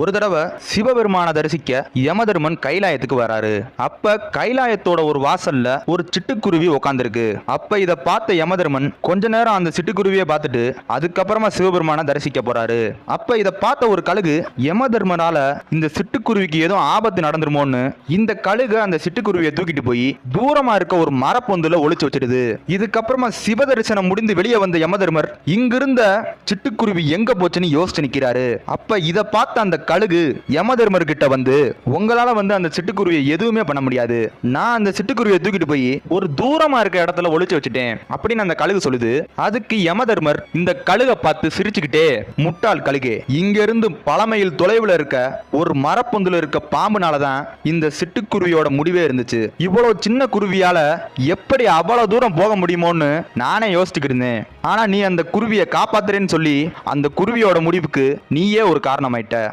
ஒரு தடவை சிவபெருமான தரிசிக்க யமதர்மன் கைலாயத்துக்கு வராரு. அப்ப கைலாயத்தோட ஒரு வாசல்ல ஒரு சிட்டுக்குருவி உக்காந்துருக்கு. அப்ப இத பார்த்த யமதர்மன் கொஞ்ச நேரம் அந்த சிட்டுக்குருவியை பார்த்துட்டு அதுக்கப்புறமா சிவபெருமான தரிசிக்க போறாரு. அப்ப இத பார்த்த ஒரு கழுகு யமதர்மனால இந்த சிட்டுக்குருவிக்கு ஏதோ ஆபத்து நடந்துருமோன்னு இந்த கழுகு அந்த சிட்டுக்குருவியை தூக்கிட்டு போய் தூரமா இருக்க ஒரு மரப்பொந்துல ஒழிச்சு வச்சிடுது. இதுக்கப்புறமா சிவ தரிசனம் முடிந்து வெளியே வந்த யமதர்மர் இங்கிருந்த சிட்டுக்குருவி எங்க போச்சுன்னு யோசிச்சு நிக்கிறாரு. அப்ப இத பார்த்த அந்த கழுகு யமதர்மர் கிட்ட வந்து உங்களால வந்து அந்த சிட்டுக்குருவியை எதுவுமே பண்ண முடியாது. நான் அந்த சிட்டுக்குருவியை தூக்கிட்டு போய் ஒரு தூரமா இருக்க இடத்துல ஒழிச்சு வச்சுட்டேன். அப்படின்னு அந்த கழுகு சொல்லுது. அதுக்கு யமதர்மர் இந்த கழுகை பார்த்து சிரிச்சுக்கிட்டே முட்டாள் கழுகே இங்க இருந்து தொலைவில் இருக்க ஒரு மரப்பொந்துல இருக்க பாம்புனால தான் இந்த சிட்டுக்குருவியோட முடிவே இருந்துச்சு. இவ்வளவு சின்ன குருவியால எப்படி அவ்வளவு தூரம் போக முடியுமோன்னு நானே யோசிச்சுக்கிட்டு இருந்தேன். ஆனா நீ அந்த குருவியை காப்பாத்துறேன்னு சொல்லி அந்த குருவியோட முடிவுக்கு நீயே ஒரு காரணமாயிட்ட.